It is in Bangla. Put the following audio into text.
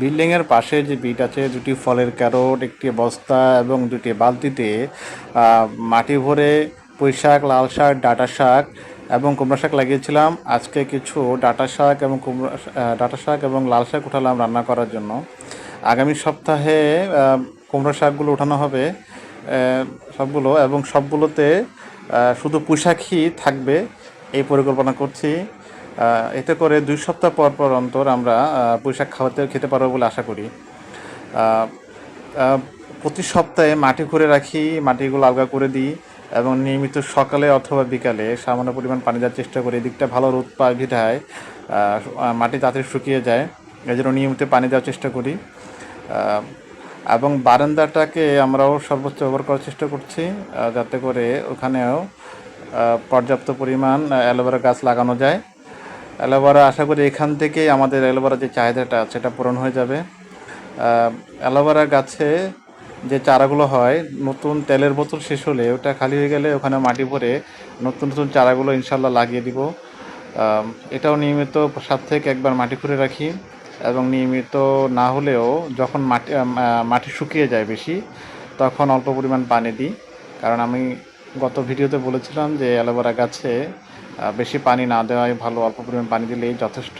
বিল্ডিংয়ের পাশে যে বিট আছে, দুটি ফলের ক্যারট, একটি বস্তা এবং দুটি বালতিতে মাটি ভরে পুঁই শাক, লাল শাক, ডাঁটা শাক এবং কুমড়া শাক লাগিয়েছিলাম। আজকে কিছু ডাঁটা শাক এবং কুমড়া ডাঁটা শাক এবং লাল শাক উঠালাম রান্না করার জন্য। আগামী সপ্তাহে কুমড়ো শাকগুলো উঠানো হবে সবগুলো এবং সবগুলোতে শুধু পুঁই শাকই থাকবে, এই পরিকল্পনা করছি। এতে করে দুই সপ্তাহ পর পর অন্তর আমরা পুঁই খাওয়াতে খেতে পারব বলে আশা করি। প্রতি সপ্তাহে মাটি করে রাখি মাটিগুলো আলগা করে দিই এবং নিয়মিত সকালে অথবা বিকালে সামান্য পরিমাণ পানি দেওয়ার চেষ্টা করি। এদিকটা ভালো রোদ পায় আহ, মাটি তাড়াতাড়ি শুকিয়ে যায় এই জন্য নিয়মিত পানি দেওয়ার চেষ্টা করি। এবং বারান্দাটাকে আমরাও সর্বোচ্চ ব্যবহার করার চেষ্টা করছি যাতে করে ওখানেও পর্যাপ্ত পরিমাণ অ্যালোভেরা গাছ লাগানো যায়। অ্যালোভেরা, আশা করি এখান থেকেই আমাদের অ্যালোভেরা যে চাহিদাটা আছে সেটা পূরণ হয়ে যাবে। অ্যালোভেরা গাছে যে চারাগুলো হয়, নতুন তেলের বোতল শেষ হলে ওটা খালি হয়ে গেলে ওখানে মাটি ভরে নতুন নতুন চারাগুলো ইনশাল্লাহ লাগিয়ে দিব। এটাও নিয়মিত সাত থেকে একবার মাটি খুঁড়ে রাখি এবং নিয়মিত না হলেও যখন মাটি মাটি শুকিয়ে যায় বেশি, তখন অল্প পরিমাণ পানি দিই। কারণ আমি গত ভিডিওতে বলেছিলাম যে অ্যালোভেরা গাছে বেশি পানি না দেওয়াই ভালো অল্প পরিমাণ পানি দিলেই যথেষ্ট।